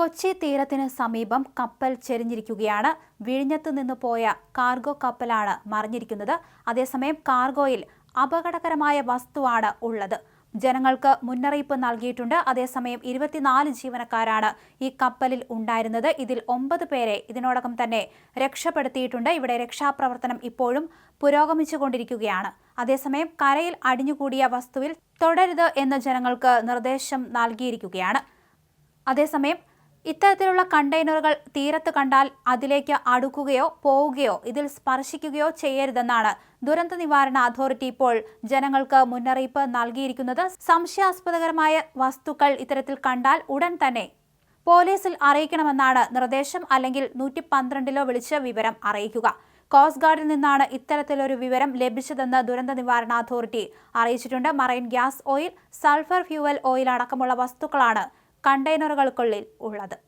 കൊച്ചി തീരത്തിന് സമീപം കപ്പൽ ചെരിഞ്ഞിരിക്കുകയാണ്. വിഴിഞ്ഞത്ത് നിന്ന് പോയ കാർഗോ കപ്പലാണ് മറിഞ്ഞിരിക്കുന്നത്. അതേസമയം കാർഗോയിൽ അപകടകരമായ വസ്തുവാണ് ഉള്ളത്. ജനങ്ങൾക്ക് മുന്നറിയിപ്പ് നൽകിയിട്ടുണ്ട്. അതേസമയം ഇരുപത്തിനാല് ജീവനക്കാരാണ് ഈ കപ്പലിൽ ഉണ്ടായിരുന്നത്. ഇതിൽ ഒമ്പത് പേരെ ഇതിനോടകം തന്നെ രക്ഷപ്പെടുത്തിയിട്ടുണ്ട്. ഇവിടെ രക്ഷാപ്രവർത്തനം ഇപ്പോഴും പുരോഗമിച്ചുകൊണ്ടിരിക്കുകയാണ്. അതേസമയം കരയിൽ അടിഞ്ഞുകൂടിയ വസ്തുവിൽ തുടരുത് എന്ന് ജനങ്ങൾക്ക് നിർദ്ദേശം നൽകിയിരിക്കുകയാണ്. അതേസമയം ഇത്തരത്തിലുള്ള കണ്ടെയ്നറുകൾ തീരത്ത് കണ്ടാൽ അതിലേക്ക് അടുക്കുകയോ പോവുകയോ ഇതിൽ സ്പർശിക്കുകയോ ചെയ്യരുതെന്നാണ് ദുരന്ത നിവാരണ അതോറിറ്റി ഇപ്പോൾ ജനങ്ങൾക്ക് മുന്നറിയിപ്പ് നൽകിയിരിക്കുന്നത്. സംശയാസ്പദകരമായ വസ്തുക്കൾ ഇത്തരത്തിൽ കണ്ടാൽ ഉടൻ തന്നെ പോലീസിൽ അറിയിക്കണമെന്നാണ് നിർദ്ദേശം. അല്ലെങ്കിൽ നൂറ്റി പന്ത്രണ്ടിലോ വിളിച്ച് വിവരം അറിയിക്കുക. കോസ്റ്റ് ഗാർഡിൽ നിന്നാണ് ഇത്തരത്തിലൊരു വിവരം ലഭിച്ചതെന്ന് ദുരന്ത നിവാരണ അതോറിറ്റി അറിയിച്ചിട്ടുണ്ട്. Marine gas oil sulphur fuel oil അടക്കമുള്ള വസ്തുക്കളാണ് കണ്ടെയ്നറുകൾക്കുള്ളിൽ ഉള്ളത്.